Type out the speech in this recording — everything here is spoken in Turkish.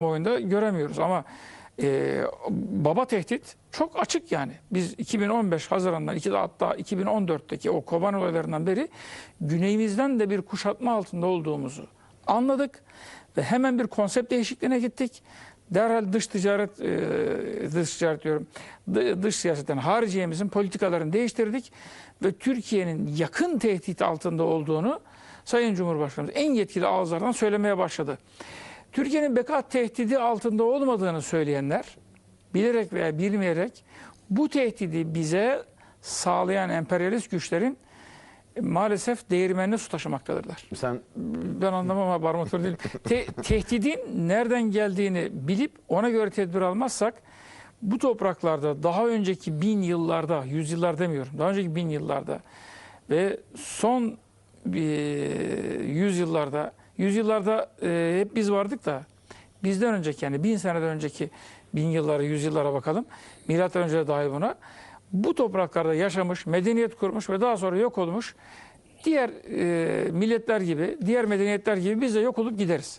kamuoyunda göremiyoruz ama e, baba tehdit çok açık yani. Biz 2015 Haziran'dan iki de hatta 2014'teki o Koban olaylarından beri güneyimizden de bir kuşatma altında olduğumuzu anladık ve hemen bir konsept değişikliğine gittik. Derhal dış ticaret, e, dış ticaret diyorum, dı- dış siyasetten hariciyemizin politikalarını değiştirdik ve Türkiye'nin yakın tehdit altında olduğunu Sayın Cumhurbaşkanımız en yetkili ağızlardan söylemeye başladı. Türkiye'nin beka tehdidi altında olmadığını söyleyenler bilerek veya bilmeyerek bu tehdidi bize sağlayan emperyalist güçlerin e, maalesef değirmenine su taşımaktadırlar. Sen Ben anlamam ama barmatör değilim. Te- tehdidin nereden geldiğini bilip ona göre tedbir almazsak bu topraklarda daha önceki bin yıllarda, yüzyıllar demiyorum, daha önceki bin yıllarda ve son e, yüzyıllarda, yüzyıllarda e, hep biz vardık da bizden önceki yani bin seneden önceki bin yıllara, yüzyıllara bakalım. Milattan önce de dahil buna. Bu topraklarda yaşamış, medeniyet kurmuş ve daha sonra yok olmuş diğer e, milletler gibi, diğer medeniyetler gibi biz de yok olup gideriz.